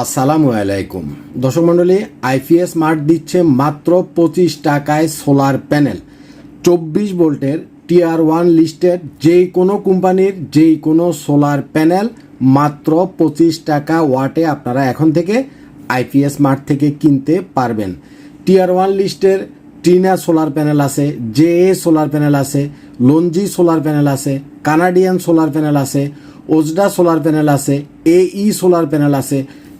আসসালামু আলাইকুম। দর্শক মণ্ডলী, আইপিএস মার্ট দিচ্ছে মাত্র পঁচিশ টাকায় সোলার প্যানেল। চব্বিশ ভোল্টের টিআর ওয়ান লিস্টেড যেই কোনো কোম্পানির যেই কোনো সোলার প্যানেল মাত্র পঁচিশ টাকা ওয়াটে আপনারা এখন থেকে আইপিএস মার্ট থেকে কিনতে পারবেন। টিআর ওয়ান লিস্টের টিনা সোলার প্যানেল আছে জে এ সোলার প্যানেল আছে, লঞ্জি সোলার প্যানেল আছে, কানাডিয়ান সোলার প্যানেল আছে, ওজডা সোলার প্যানেল আছে, এই সোলার প্যানেল আছে।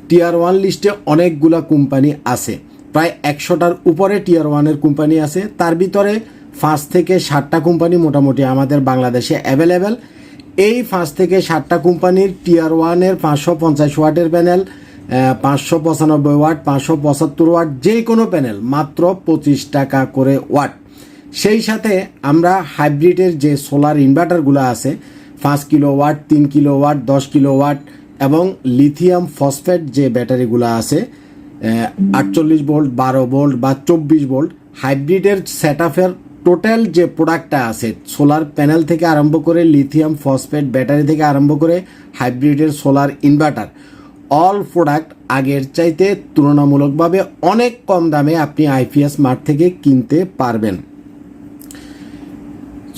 টিয়ার ওয়ান লিস্টে অনেকগুলা কোম্পানি আছে। প্রায় একশোটার উপরে টিয়ার ওয়ানের কোম্পানি আছে। তার ভিতরে পাঁচ থেকে ষাটটা কোম্পানি মোটামুটি আমাদের বাংলাদেশে অ্যাভেলেবেল এই পাঁচ থেকে ষাটটা কোম্পানির টিয়ার ওয়ানের পাঁচশো পঞ্চাশ ওয়াটের প্যানেল পাঁচশো পঁচানব্বই ওয়াট পাঁচশো পঁচাত্তর ওয়াট যে কোনো প্যানেল মাত্র পঁচিশ টাকা করে ওয়াট। সেই সাথে আমরা হাইব্রিডের যে সোলার ইনভার্টারগুলো আছে, পাঁচ কিলো ওয়াট, তিন কিলো ওয়াট, দশ কিলো ওয়াট এবং লিথিয়াম ফসফেট যে ব্যাটারিগুলো আছে আটচল্লিশ ভোল্ট, বারো ভোল্ট বা চব্বিশ ভোল্ট, হাইব্রিডের সেট আপের টোটাল যে প্রোডাক্টটা আছে, সোলার প্যানেল থেকে আরম্ভ করে লিথিয়াম ফসফেট ব্যাটারি থেকে আরম্ভ করে হাইব্রিডের সোলার ইনভার্টার, অল প্রোডাক্ট আগের চাইতে তুলনামূলকভাবে অনেক কম দামে আপনি আইপিএস মার্ট থেকে কিনতে পারবেন।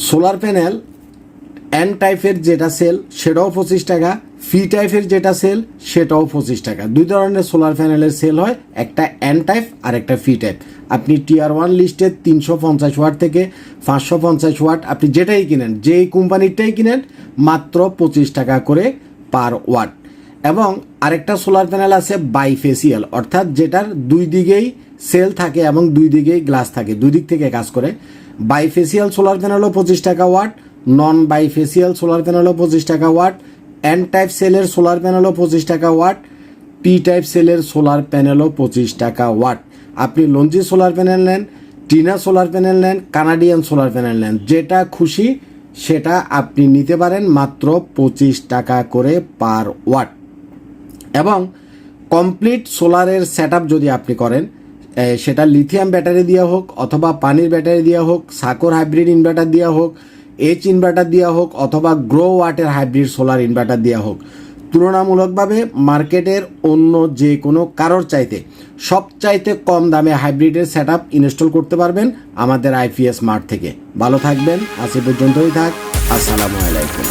সোলার প্যানেল এন টাইপের যেটা সেল, সেটাও পঁচিশ টাকা ফি টাইপের যেটা সেল, সেটাও পঁচিশ টাকা। দুই ধরনের সোলার প্যানেলের সেল হয়, একটা এন টাইপ আর একটা ফি টাইপ আপনি টিআর ওয়ান লিস্টের তিনশো পঞ্চাশ ওয়াট থেকে পাঁচশো পঞ্চাশ ওয়াট আপনি যেটাই কিনেন, যেই কোম্পানিরটাই কিনেন, মাত্র পঁচিশ টাকা করে পার ওয়াট এবং আরেকটা সোলার প্যানেল আছে বাইফেসিয়াল অর্থাৎ যেটার দুই দিকেই সেল থাকে এবং দুই দিকেই গ্লাস থাকে, দুই দিক থেকে কাজ করে। বাইফেসিয়াল সোলার প্যানেলও পঁচিশ টাকা ওয়াট নন বাইফেসিয়াল সোলার প্যানেলও পঁচিশ টাকা ওয়াট এন টাইপ সেলের সোলার প্যানেলও পঁচিশ টাকা ওয়াট পি টাইপ সেলের সোলার প্যানেলও পঁচিশ টাকা ওয়াট আপনি লঞ্জি সোলার প্যানেল নেন, টিনা সোলার প্যানেল নেন, কানাডিয়ান সোলার প্যানেল নেন, যেটা খুশি সেটা আপনি নিতে পারেন মাত্র পঁচিশ টাকা করে পার ওয়াট এবং কমপ্লিট সোলারের সেট যদি আপনি করেন সেটা লিথিয়াম ব্যাটারি দেওয়া হোক অথবা পানির ব্যাটারি দেওয়া হোক সাকর হাইব্রিড ইনভার্টার দেওয়া হোক এইচ ইনভার্টার দেওয়া হোক অথবা গ্রো ওয়াটের হাইব্রিড সোলার ইনভার্টার দেওয়া হোক, তুলনামূলকভাবে মার্কেটের অন্য যে কোনো কারোর চাইতে সবচাইতে কম দামে হাইব্রিডের সেট আপ ইনস্টল করতে পারবেন আমাদের আইপিএস মার্ট থেকে। ভালো থাকবেন, আজ পর্যন্তই থাক। আসসালামু আলাইকুম।